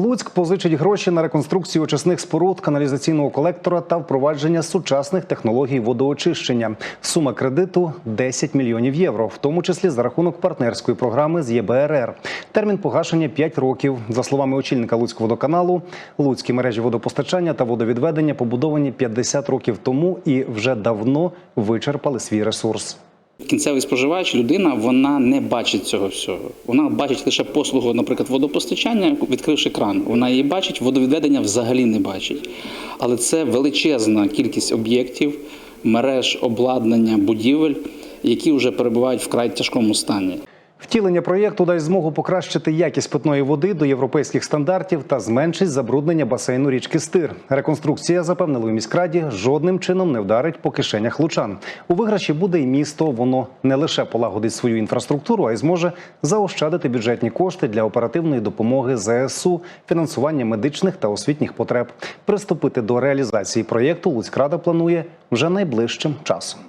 Луцьк позичить гроші на реконструкцію очисних споруд, каналізаційного колектора та впровадження сучасних технологій водоочищення. Сума кредиту 10 мільйонів євро, в тому числі за рахунок партнерської програми з ЄБРР. Термін погашення 5 років. За словами очільника Луцького водоканалу, луцькі мережі водопостачання та водовідведення побудовані 50 років тому і вже давно вичерпали свій ресурс. Кінцевий споживач, людина, вона не бачить цього всього. Вона бачить лише послугу, наприклад, водопостачання, відкривши кран. Вона її бачить, водовідведення взагалі не бачить. Але це величезна кількість об'єктів, мереж, обладнання, будівель, які вже перебувають в край тяжкому стані. Втілення проєкту дасть змогу покращити якість питної води до європейських стандартів та зменшить забруднення басейну річки Стир. Реконструкція запевнили у міськраді жодним чином не вдарить по кишенях лучан. У виграші буде і місто. Воно не лише полагодить свою інфраструктуру, а й зможе заощадити бюджетні кошти для оперативної допомоги ЗСУ, фінансування медичних та освітніх потреб. Приступити до реалізації проєкту Луцькрада планує вже найближчим часом.